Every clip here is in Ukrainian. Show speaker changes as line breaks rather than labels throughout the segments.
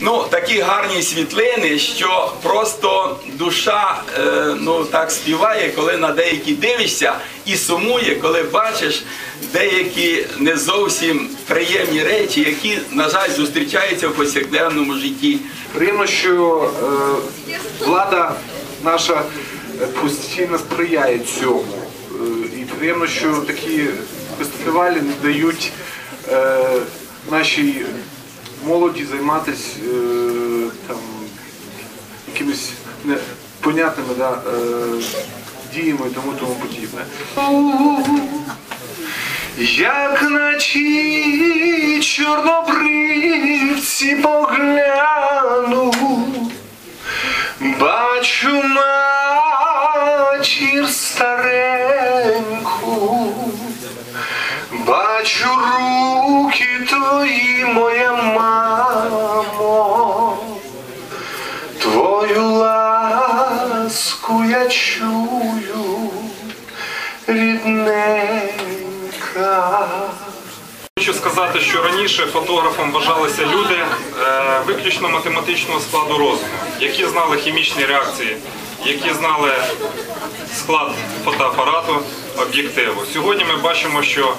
Ну, такі гарні світлини, що просто душа е, ну, так співає, коли на деякі дивишся, і сумує, коли бачиш деякі не зовсім приємні речі, які, на жаль, зустрічаються в повсякденному житті.
Приємно, що е, влада наша постійно сприяє цьому. Е, і приємно, що такі фестивалі не дають е, нашій молоді займатися е, там, якимись непонятними да, е, діями і тому тому подібне. Як на ті чорнобривці погляну, бачу матір стареньку, бачу руки твої, моя ласку я чую, рідненька.
Хочу сказати, що раніше фотографом вважалися люди е, виключно математичного складу розуму, які знали хімічні реакції, які знали склад фотоапарату, об'єктиву. Сьогодні ми бачимо, що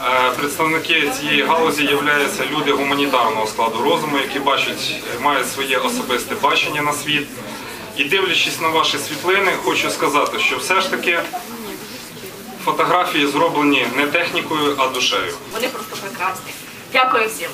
е, представники цієї галузі являються люди гуманітарного складу розуму, які бачать, мають своє особисте бачення на світ. І дивлячись на ваші світлини, хочу сказати, що все ж таки фотографії зроблені не технікою, а душею.
Вони просто прекрасні. Дякую всім.